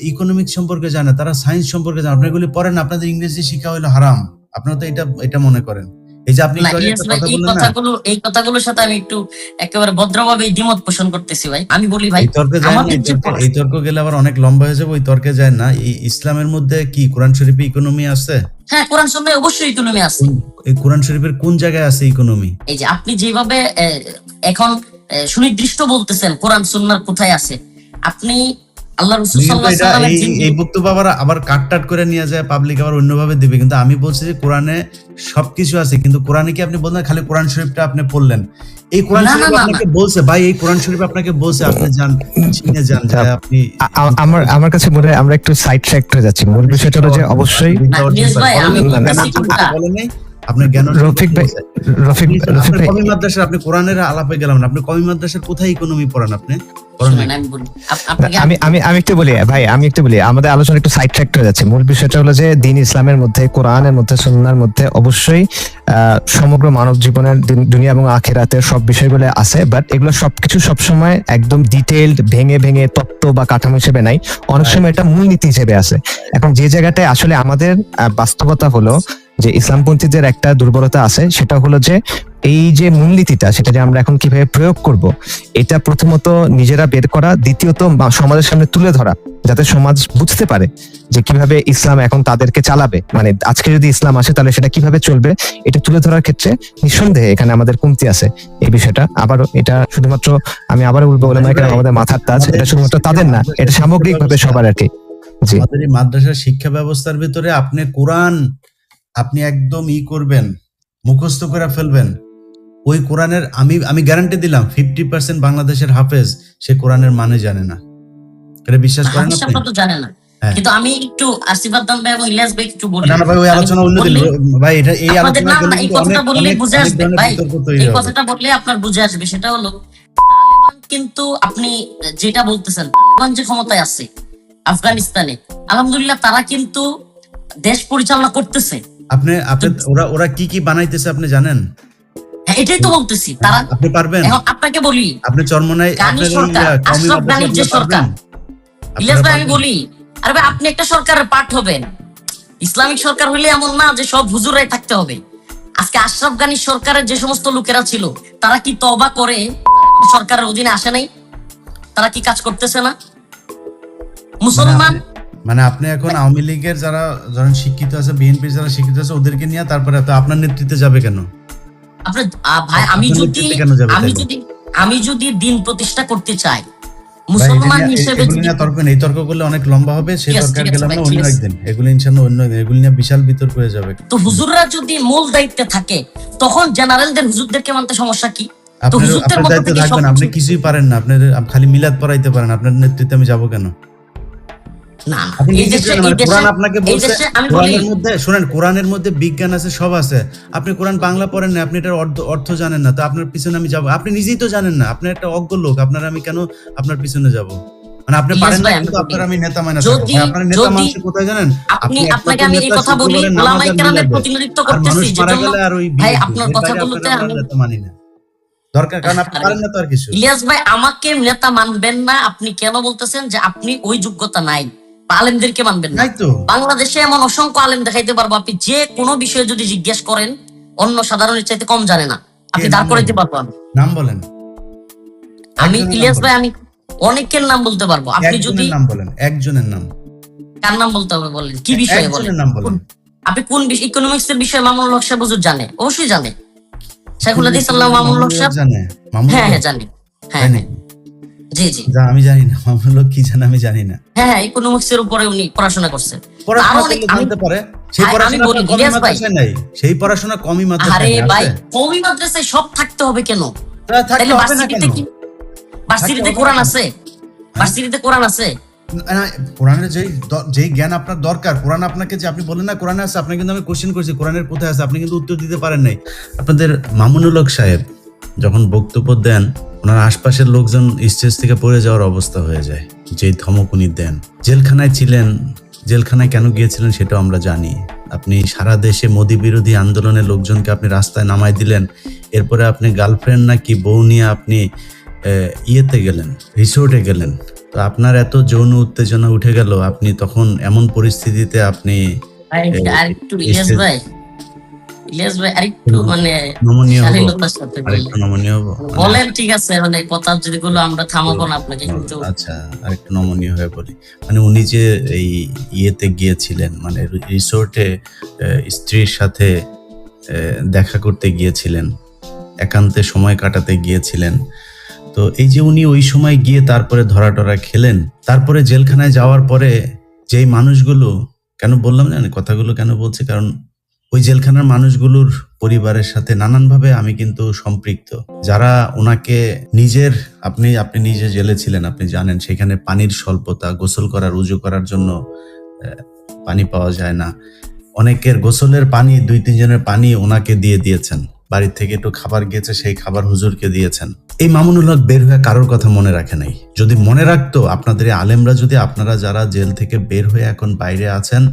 Economic সম্পর্কে জানে তারা সায়েন্স সম্পর্কে জানে। আপনি এগুলি পড়েন আপনাদের ইংরেজি শিক্ষা হলো হারাম। আপনারা তো এটা এটা মনে করেন। এই যে আপনি এই কথাগুলো এই কথাগুলোর সাথে আমি একটু একেবারে ভদ্রভাবে দ্বিমত পোষণ করতেছি ভাই। আমি বলি ভাই তর্কে যায় এই তর্কে- গেলে আবার অনেক লম্বা হয়ে যাবে ওই তর্কে যায় না। ইসলামের মধ্যে কি কোরআন শরীফে ইকোনমি আছে? হ্যাঁ কোরআন সন্ধ্যে অবশ্যই ইকোনমি আছে। এই কোরআন শরীফের কোন জায়গায় আছে ইকোনমি এই যে আপনি যেভাবে এখন সুনির্দিষ্ট বলতেছেন কোরআন সুন্নার কোথায় আছে। আপনি আল্লাহ রসুল সাল্লাল্লাহু আলাইহি এই ওয়াসাল্লামের এই বক্তব্য আবার আবার কাট টাট করে নিয়ে যায় পাবলিক আবার অন্যভাবে দিবে। কিন্তু আমি বলছি যে কোরআনে সবকিছু আছে কিন্তু কোরআনে কি আপনি বললেন? খালি কোরআন শরীফটা আপনি পড়লেন। এই কোরআন শরীফ আপনাকে বলছে ভাই এই কোরআন শরীফ আপনাকে বলছে আপনি যান চিনে যান যে আপনি আ- আ- আমার আমার কাছে মনে হয় আমরা একটু সাইড ট্র্যাক হয়ে যাচ্ছি। মূল বিষয়টা হলো যে অবশ্যই বলেন নাই? আপনার জ্ঞান রফিক ভাই রফিক আপনি রফিক ভাই। কমি মাদ্রাসার আপনি কোরআনের আলাপে গেলাম না আপনি কমি মাদ্রাসার কোথায় ইকোনমি পড়ান আপনি। আমি আমি আমি একটু বলি ভাই আমি একটু বলি আমাদের আলোচনা একটু সাইড ট্র্যাক হয়ে যাচ্ছে। মূল বিষয়টা হলো যে দিন ইসলামের মধ্যে কোরআনের মধ্যে সুন্নাহর মধ্যে অবশ্যই আহ, সমগ্র মানব জীবনের দুনিয়া এবং আখেরাতের সব বিষয়গুলো আছে বাট এগুলো সবকিছু সবসময় একদম ডিটেলড ভেঙে ভেঙে তত্ত্ব বা কাঠামো হিসেবে নাই। অনেক সময় এটা মূলনীতি হিসেবে আছে। এখন যে জায়গাটায় আসলে আমাদের আহ, বাস্তবতা হলো যে ইসলামপন্থীদের একটা দুর্বলতা আছে সেটা হলো যে এই যে মূলনীতিটা সেটা যে আমরা এখন কীভাবে প্রয়োগ করব এটা প্রথমত নিজেরা বের করা দ্বিতীয়ত সমাজের সামনে তুলে ধরা যাতে সমাজ বুঝতে পারে যে কীভাবে ইসলাম এখন তাদেরকে চালাবে। মানে আজকে যদি ইসলাম আসে তাহলে সেটা কীভাবে চলবে এটা তুলে ধরার ক্ষেত্রে নিঃসন্দেহে এখানে আমাদের কমতি আছে এই বিষয়টা। আবারও এটা শুধুমাত্র আমি আবার বলব বলে কারণ আমাদের মাথার তাজ এটা শুধুমাত্র তাদের না এটা সামগ্রিকভাবে সবার আর কি। আমাদের এই মাদ্রাসার শিক্ষা ব্যবস্থার ভিতরে আপনি কোরআন আপনি একদম ই করবেন মুখস্থ করে ফেলবেন। ওই কোরআনের আমি আমি গ্যারান্টি দিলাম ফিফটি পার্সেন্ট বাংলাদেশের হাফেজ সে কোরআনের মানে জানে না। এটা বিশ্বাস করেন আপনি? আপনারা না। হ্যাঁ। কিন্তু আমি একটু আশীর্বাদ দান ভাই এবং ইলিয়াস ভাই একটু বলি। না না ভাই ওই আলোচনা অন্য দিন। ভাই এটা এই আলোচনা না, করলে না, এই কথাটা অনেক বুঝে আসবে, ভাই। এই কথাটা বললে আপনার বুঝে আসবে সেটা হলো তালেবান কিন্তু আপনি যেটা বলতেছেন তালেবান যে ক্ষমতায় আছে আফগানিস্তানে আলহামদুলিল্লাহ তারা কিন্তু দেশ পরিচালনা করতেছে। আপনি আপনি ওরা ওরা কি কি বানাইতেছে আপনি জানেন? হ্যাঁ এটাই তো বলতেছি। তারা আপনি পারবেন? এখন আপনাকে বলি। আপনি চরমনায় এই, সরকার। ইলিয়াস ভাই আমি বলি আরে ভাই আপনি একটা সরকারের পাঠ হবেন। ইসলামিক সরকার হইলে এমন না যে সব হুজুরাই থাকতে হবে। আজকে আশরাফ গানি সরকারের যে সমস্ত লোকেরা ছিল তারা কি তবা করে? সরকারের অধীনে আসে নাই? তারা কি কাজ করতেছে না? মুসলমান মানে আপনি এখন আওয়ামী লীগের যারা ধরেন শিক্ষিত আছে বিএনপির যারা শিক্ষিত আছে ওদেরকে নিয়ে তারপরে তো আপনার নেতৃত্বে যাবে কেন? আপনার ভাই আমি যদি আমি যদি আমি যদি দিন প্রতিষ্ঠা করতে চাই মুসলমান হিসেবে যদি তর্ক নেই। তর্ক করলে অনেক লম্বা হবে গেলাম না অন্য একদিন। এগুলো ইনশাল্লাহ অন্য একদিন। এগুলো নিয়ে বিশাল বিতর্ক হয়ে যাবে। তো হুজুররা যদি মূল দায়িত্বে থাকে তখন জেনারেলদের হুজুরদেরকে মানতে সমস্যা কি? দায়িত্বে থাকবেন আপনি কিছুই পারেন না। আপনার খালি মিলাদ পড়াইতে পারেন। আপনার নেতৃত্বে আমি যাব কেন? না এই মানে কোরআন আপনাকে বলছে কোরআনের মধ্যে শুনেন কোরআনের মধ্যে বিজ্ঞান আছে সব আছে। আপনি কোরআন বাংলা পড়েন না আপনি এটার অর্থ অর্থ জানেন না। তো আপনার পিছনে আমি যাব। আপনি নিজেই তো জানেন না আপনি একটা অজ্ঞ লোক আপনার আমি কেন আপনার পিছনে যাব? মানে আপনি পারেন না কিন্তু আপনার আমি নেতা যদি- আপনার নেতা মানুষ কোথায় জানেন? আপনি আপনাকে আমি এই কথা বলি কেরামের প্রতিনিধিত্ব করতেছি যেজন্য ভাই আপনার কথাগুলোতে আমি নেতা মানি না। দরকার কারণ আপনি পারেন না তো আর কিছু। ইলিয়াস ভাই আমাকে নেতা মানবেন না আপনি কেন বলতেছেন যে আপনি ওই যোগ্যতা নাই? আলেমদেরকে মানবেন না। বাংলাদেশে এমন অসংখ্য আলেম দেখাইতে পারব আপনি যে কোনো বিষয়ে যদি জিজ্ঞেস করেন অন্য সাধারণের চাইতে কম জানে না। আপনি দাঁড় করাইতে পারব আমি। নাম বলেন। আমি ইলিয়াস ভাই আমি অনেকের নাম বলতে পারব। আপনি যদি নাম বলেন একজনের নাম। কার নাম বলতে হবে বলেন? কি বিষয়ে বলেন? নাম বলেন। আপনি কোন ইকোনমিক্স এর বিষয়ে মামুনুল হক সাহেব হুজুর জানে? অবশ্যই জানে। শাইখুল হাদিস আল্লাহ মামুনুল হক সাহেব? জানে? হ্যাঁ হ্যাঁ? জানি। হ্যাঁ? জি জি। যা আমি জানি না মামুনুল কি জানে আমি জানি না। হ্যাঁ হ্যাঁ উপরে উনি পড়াশোনা করছেন। পড়াশোনা করলে জানতে পারে। সেই পড়াশোনা কমই ইলিয়াস মাদ্রাসায় নাই। সেই পড়াশোনা কমই আরে মাদ্রাসায় ভাই আছে? কমি মাদ্রাসায় সব থাকতে হবে কেন? থাকতে তাহলে হবে না ভার্সিটিতে কেন? কি? ভার্সিটিতে কোরআন আছে? ভার্সিটিতে কোরআন আছে? কোরআনের যেই জ্ঞান আপনার দরকার কোরআন আপনাকে যে আপনি বলেন না কোরআনে আছে আপনি কিন্তু আমি কোশ্চেন করছি কোরআনের কোথায় আছে আপনি কিন্তু উত্তর দিতে পারেন নাই। আপনাদের মামুনুল হক সাহেব যখন বক্তব্য দেন ওনার আশপাশের লোকজন স্টেজ থেকে পড়ে যাওয়ার অবস্থা হয়ে যায় যেই ধমক উনি দেন। জেলখানায় ছিলেন জেলখানায় কেন গিয়েছিলেন সেটাও আমরা জানি। আপনি সারা দেশে মোদী বিরোধী আন্দোলনের লোকজনকে আপনি রাস্তায় নামাই দিলেন এরপরে আপনি গার্লফ্রেন্ড নাকি বউ নিয়ে আপনি ইয়েতে গেলেন রিসোর্টে গেলেন। তো আপনার এত যৌন উত্তেজনা উঠে গেল আপনি তখন এমন পরিস্থিতিতে আপনি ইলিয়াস ভাই আরেকটু মানে শালীনতার সাথে বলেন। ঠিক আছে মানে কথা যদি গুলো আমরা থামাবো না আপনাকে কিন্তু আচ্ছা আরেকটু নমনীয় হয়ে বলি মানে উনি যে এই ইয়েতে গিয়েছিলেন মানে রিসোর্টে স্ত্রীর সাথে দেখা করতে গিয়েছিলেন একান্তে সময় কাটাতে গিয়েছিলেন। তো এই যে উনি ওই সময় গিয়ে তারপরে ধরা টরা খেলেন তারপরে জেলখানায় যাওয়ার পরে যেই মানুষগুলো কেন বললাম জানেন কথাগুলো কেন বলছি? কারণ ওই জেলখানার মানুষগুলোর পরিবারের সাথে নানানভাবে আমি কিন্তু সম্পৃক্ত। যারা ওনাকে নিজের, আপনি আপনি নিজে জেলে ছিলেন, আপনি জানেন, সেখানে পানির স্বল্পতা, গোসল করার, উজু করার জন্য পানি পাওয়া যায় না। অনেকের গোসলের পানি, দুই, তিনজনের পানি ওনাকে দিয়ে দিয়েছেন। বাড়ির থেকে একটু খাবার গিয়েছে, সেই খাবার হুজুরকে দিয়েছেন। এই মামুনুল হক বের হয়ে কারোর কথা মনে রাখে নাই। যদি মনে রাখতো, আপনাদের আলেমরা যদি, আপনারা যারা জেল থেকে বের হয়ে এখন বাইরে আছেন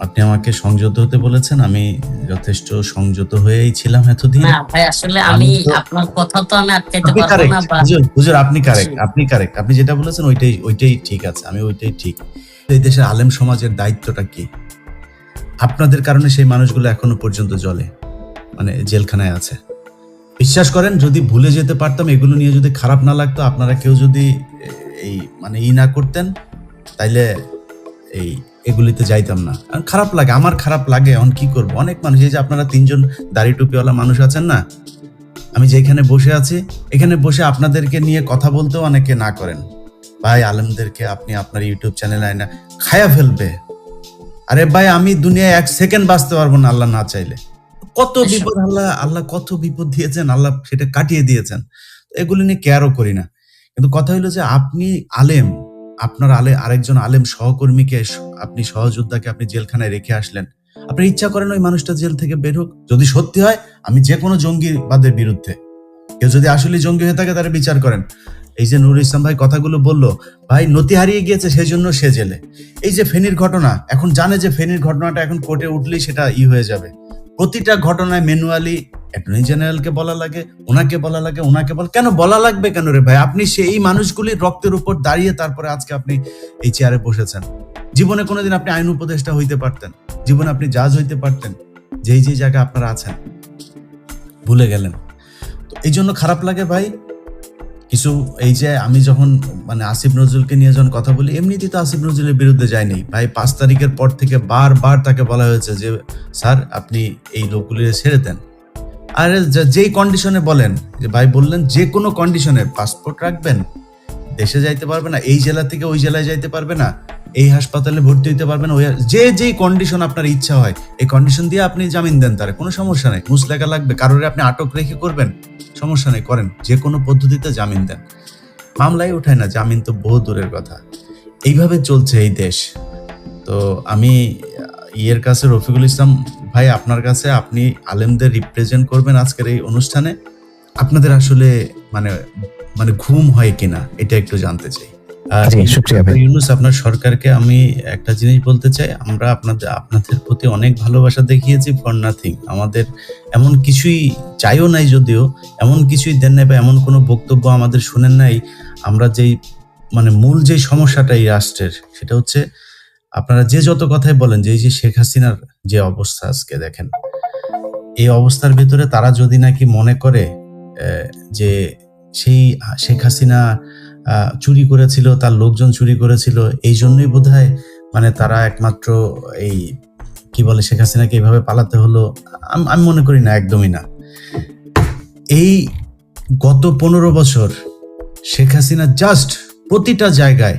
আপনি আমাকে সংযত হতে বলেছেন আমি যথেষ্ট সংযত হয়েই ছিলাম এতদিন। না ভাই আসলে আমি আপনার কথা তো আমি আটকাইতে পারব না হুজুর হুজুর আপনি কারেক্ট আপনি কারেক্ট আপনি যেটা বলেছেন ওইটাই ওইটাই ঠিক আছে আমি ওইটাই ঠিক। এই দেশের আলেম সমাজের দায়িত্বটা কি? আপনাদের কারণে সেই মানুষগুলো এখনও পর্যন্ত জলে মানে জেলখানায় আছে। বিশ্বাস করেন যদি ভুলে যেতে পারতাম এগুলো নিয়ে যদি খারাপ না লাগতো আপনারা কেউ যদি এই মানে ই না করতেন তাইলে এই এগুলিতে যাইতাম না। আর খারাপ লাগে আমার খারাপ লাগে এখন কি করব? অনেক মানুষ এই যে আপনারা তিনজন দাড়ি টুপিওয়ালা মানুষ আছেন না? আমি যেখানে বসে আছি এখানে বসে আপনাদেরকে নিয়ে কথা বলতেও অনেকে না করেন। ভাই আলেমদেরকে আপনি আপনার ইউটিউব চ্যানেল আয় না খায়া ফেলবে। আরে ভাই আমি দুনিয়ায় এক সেকেন্ড বাঁচতে পারব না আল্লাহ না চাইলে। কত বিপদ আল্লাহ আল্লাহ কত বিপদ দিয়েছেন আল্লাহ সেটা কাটিয়ে দিয়েছেন। এগুলি নিয়ে কেয়ারও করি না। কিন্তু কথা হলো যে আপনি আলেম আপনার আলে, আরেকজন আলেম সহকর্মীকে আপনি সহযোদ্ধাকে আপনি জেলখানায় রেখে আসলেন। আপনি ইচ্ছা করেন ওই মানুষটা জেল থেকে বের হোক। যদি সত্যি হয়, আমি যে কোনো জঙ্গিবাদের বিরুদ্ধে। কেউ যদি আসলে জঙ্গি হয়ে থাকে, তারা বিচার করেন। এই যে নুরুল ইসলাম ভাই কথাগুলো বলল, ভাই নতি হারিয়ে গিয়েছে সেই জন্য সে জেলে। এই যে ফেনীর ঘটনা, এখন জানে যে ফেনীর ঘটনাটা এখন কোর্টে উঠলেই সেটা ই হয়ে যাবে। প্রতিটা ঘটনায় ম্যানুয়ালি অ্যাটর্নি জেনারেলকে বলা লাগে ওনাকে বলা লাগে ওনাকে বলা, কেন বলা লাগবে কেন রে ভাই? আপনি সেই মানুষগুলির রক্তের উপর দাঁড়িয়ে তারপরে আজকে আপনি এই চেয়ারে বসেছেন। জীবনে কোনোদিন আপনি আইন উপদেষ্টা হইতে পারতেন, জীবনে আপনি জাজ হইতে পারতেন, যেই যেই জায়গায় আপনারা আছেন। ভুলে গেলেন। তো এই জন্য খারাপ লাগে ভাই, কিছু এই যে আমি যখন মানে আসিফ নজরুলকে নিয়ে যখন কথা বলি, এমনিতেই তো আসিফ নজরুলের বিরুদ্ধে যায়নি ভাই, পাঁচ তারিখের পর থেকে বারবার তাকে বলা হয়েছে যে, স্যার, আপনি এই লোকগুলি ছেড়ে দেন। আর যেই কন্ডিশনে বলেন, যে ভাই বললেন যে কোনো কন্ডিশনে পাসপোর্ট রাখবেন, দেশে যাইতে পারবে না, এই জেলা থেকে ওই জেলায় যাইতে পারবে না, এই হাসপাতালে ভর্তি হইতে পারবেন ওই যে যেই কন্ডিশন আপনার ইচ্ছা হয়, এই কন্ডিশন দিয়ে আপনি জামিন দেন তার, কোনো সমস্যা নেই, মুসলেখা লাগবে, কারোর আপনি আটক রেখে করবেন, সমস্যা নেই, করেন, যে কোনো পদ্ধতিতে জামিন দেন। মামলায় উঠায় না, জামিন তো বহু দূরের কথা। এইভাবে চলছে এই দেশ। তো আমি ইয়ের কাছে রফিকুল ইসলাম ভাই আপনার কাছে আপনি আলেমদের রিপ্রেজেন্ট করবেন আজকের এই অনুষ্ঠানে। আপনাদের আসলে মানে মানে ঘুম হয় কিনা এটা একটু জানতে চাই। আর ভাই। ইউনুস আপনার সরকারকে আমি একটা জিনিস বলতে চাই। আমরা আপনাদের আপনাদের প্রতি অনেক ভালোবাসা দেখিয়েছি ফর নাথিং আমাদের এমন কিছুই চাইও নাই যদিও এমন কিছুই দেন নাই বা এমন কোনো বক্তব্য আমাদের শুনেন নাই। আমরা যেই মানে মূল যে সমস্যাটা এই রাষ্ট্রের সেটা হচ্ছে আপনারা যে যত কথাই বলেন যে এই যে শেখ হাসিনার যে অবস্থা আজকে দেখেন, এই অবস্থার ভিতরে তারা যদি নাকি মনে করে যে সেই শেখ হাসিনা চুরি করেছিল, তার লোকজন চুরি করেছিল, এই জন্যই বোধ মানে তারা একমাত্র এই কি বলে শেখ হাসিনাকে এইভাবে পালাতে হলো, আমি মনে করি না, একদমই না। এই গত পনেরো বছর শেখ হাসিনা জাস্ট প্রতিটা জায়গায়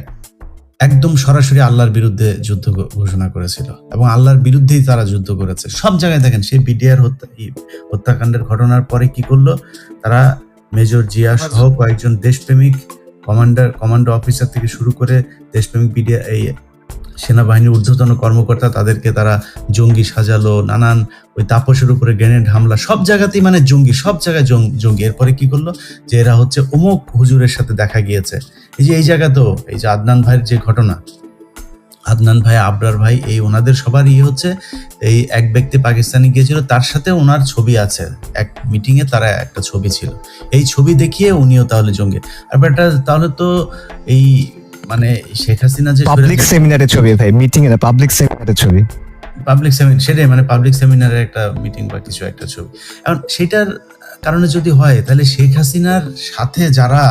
একদম সরাসরি আল্লাহর বিরুদ্ধে যুদ্ধ ঘোষণা করেছিল এবং আল্লাহর বিরুদ্ধেই তারা যুদ্ধ করেছে। সব জায়গায় দেখেন সেই বিডিআর হত্যা হত্যাকাণ্ডের ঘটনার পরে কি করল? তারা মেজর জিয়া সহ কয়েকজন দেশপ্রেমিক কমান্ডার কমান্ডো অফিসার থেকে শুরু করে দেশপ্রেমিক বিডিয়া এই সেনাবাহিনীর ঊর্ধ্বতন কর্মকর্তা তাদেরকে তারা জঙ্গি সাজালো নানান ওই তাপসের উপরে গ্রেনেড হামলা সব জায়গাতেই মানে জঙ্গি সব জায়গায় জঙ্গি। এরপরে কি করল? যে এরা হচ্ছে অমুক হুজুরের সাথে দেখা গিয়েছে। এই যে এই জায়গা তো এই যে আদনান ভাইয়ের যে ঘটনা। আদনান ভাই আবরার ভাই এই ওনাদের সবার ইয়ে হচ্ছে এই এক ব্যক্তি পাকিস্তানে গিয়েছিল তার সাথে ওনার ছবি আছে। এক মিটিং এ তারা একটা ছবি ছিল। এই ছবি দেখিয়ে উনিও তাহলে জঙ্গি। আর এটা তাহলে তো এই মানে শেখ হাসিনা যে পাবলিক সেমিনারের ছবি ভাই মিটিং এ পাবলিক সেমিনারের ছবি। পাবলিক সেমিনার সেটাই মানে পাবলিক সেমিনারের একটা মিটিং বা কিছু একটা ছবি। এখন সেটার কারণে যদি হয়, তাহলে শেখ হাসিনার সাথে যারা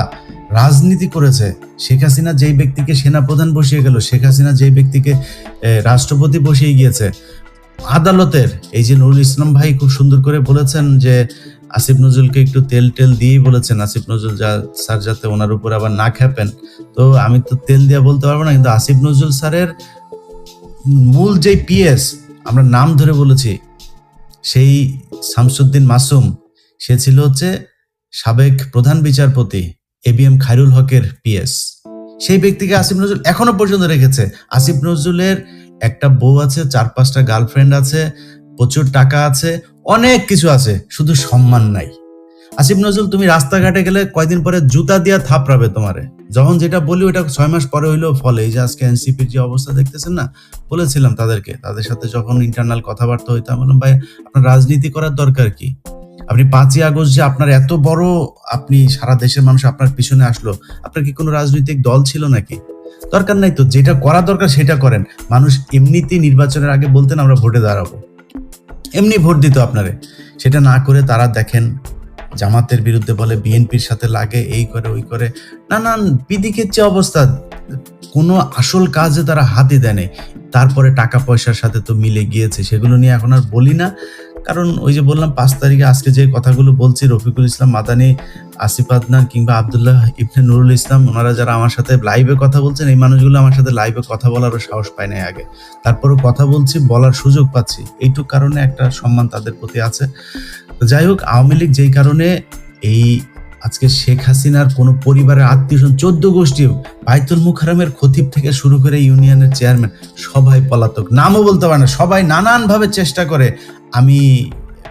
রাজনীতি করেছে, শেখ হাসিনা যেই ব্যক্তিকে সেনাপ্রধান বসিয়ে গেল, শেখ হাসিনা যেই ব্যক্তিকে রাষ্ট্রপতি বসিয়ে গিয়েছে, আদালতের এই যে নুরুল ইসলাম ভাই খুব সুন্দর করে বলেছেন যে, আসিফ নজরুলকে একটু তেল টেল দিয়েই বলেছেন, আসিফ নজরুল যা, স্যার যাতে ওনার উপর আবার না খেপেন তো আমি তো তেল দিয়ে বলতে পারব না, কিন্তু আসিফ নজরুল স্যারের মূল যে পিএস, আমরা নাম ধরে বলেছি, সেই শামসুদ্দিন মাসুম, সে ছিল হচ্ছে সাবেক প্রধান বিচারপতি এ বি এম খায়রুল হকের পিএস। সেই ব্যক্তিকে আসিফ নজরুল এখনও পর্যন্ত রেখেছে। আসিফ নজরুলের একটা বউ আছে, চার পাঁচটা গার্লফ্রেন্ড আছে, প্রচুর টাকা আছে, অনেক কিছু আছে, শুধু সম্মান নাই। আসিফ নজরুল, তুমি রাস্তাঘাটে গেলে কয়দিন পরে জুতা দিয়া থাপড়াবে তোমারে। যখন যেটা বলি ওটা ছয় মাস পরে হইলেও ফলে। এই যে আজকে এনসিপির যে অবস্থা দেখতেছেন না, বলেছিলাম তাদেরকে। তাদের সাথে যখন ইন্টারনাল কথাবার্তা হইতাম বললাম, ভাই, আপনার রাজনীতি করার দরকার কি? আপনি পাঁচই আগস্ট যে আপনার এত বড় আপনি সারা দেশের মানুষ আপনার পিছনে আসলো, আপনার কি কোনো রাজনৈতিক দল ছিল নাকি? দরকার নাই তো, যেটা করা দরকার সেটা করেন। মানুষ এমনিতেই নির্বাচনের আগে বলতেন, আমরা ভোটে দাঁড়াবো। এমনি ভোট দিত আপনারে। সেটা না করে তারা দেখেন জামাতের বিরুদ্ধে বলে, বিএনপির সাথে লাগে, এই করে, ওই করে। নানান পিদিকের যে অবস্থা, কোনো আসল কাজে তারা হাতই দেয়। তারপরে টাকা পয়সার সাথে তো মিলে গিয়েছে, সেগুলো নিয়ে এখন আর বলি না। কারণ ওই যে বললাম, পাঁচ তারিখে আজকে যে কথাগুলো বলছি, রফিকুল ইসলাম মাদানি, আসিফ আদনান কিংবা আবদুল্লাহ ইবনে নুরুল ইসলাম, ওনারা যারা আমার সাথে লাইভে কথা বলছেন, এই মানুষগুলো আমার সাথে লাইভে কথা বলারও সাহস পায় নাই আগে। তারপরেও কথা বলছি, বলার সুযোগ পাচ্ছি। এইটুক কারণে একটা সম্মান তাদের প্রতি আছে। যাই হোক, আওয়ামী লীগ যেই কারণে এই আজকে শেখ হাসিনার কোনো পরিবারের আত্মীয় চোদ্দ গোষ্ঠী, বাইতুল মুখারামের খতিব থেকে শুরু করে ইউনিয়নের চেয়ারম্যান, সবাই পলাতক। নামও বলতে পারে না, সবাই নানানভাবে চেষ্টা করে। আমি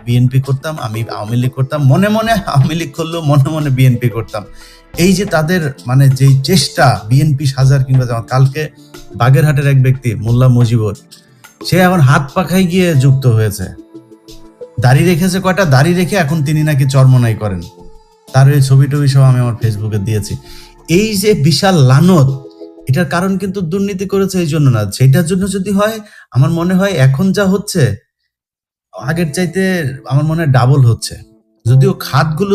বিএনপি করতাম, আমি আওয়ামী লীগ করতাম, মনে মনে আওয়ামী লীগ করলেও মনে মনে বিএনপি করতাম। এই যে তাদের মানে যেই চেষ্টা বিএনপি সাজার কিংবা কালকে বাগেরহাটের এক ব্যক্তি, মোল্লা মুজিবুর, সে এখন হাত পাখায় গিয়ে যুক্ত হয়েছে। দাড়ি রেখেছে কয়টা? দাড়ি রেখে এখন তিনি নাকি চর্মনাই করেন। তার ওই ছবি টবি সব আমি আমার ফেসবুকে দিয়েছি। এই যে বিশাল লানত, এটার কারণ কিন্তু দুর্নীতি করেছে এই জন্য না। সেটার জন্য যদি হয়, আমার মনে হয় এখন যা হচ্ছে, আগের চাইতে আমার মনে হয় ডাবল হচ্ছে। যদিও খাতগুলো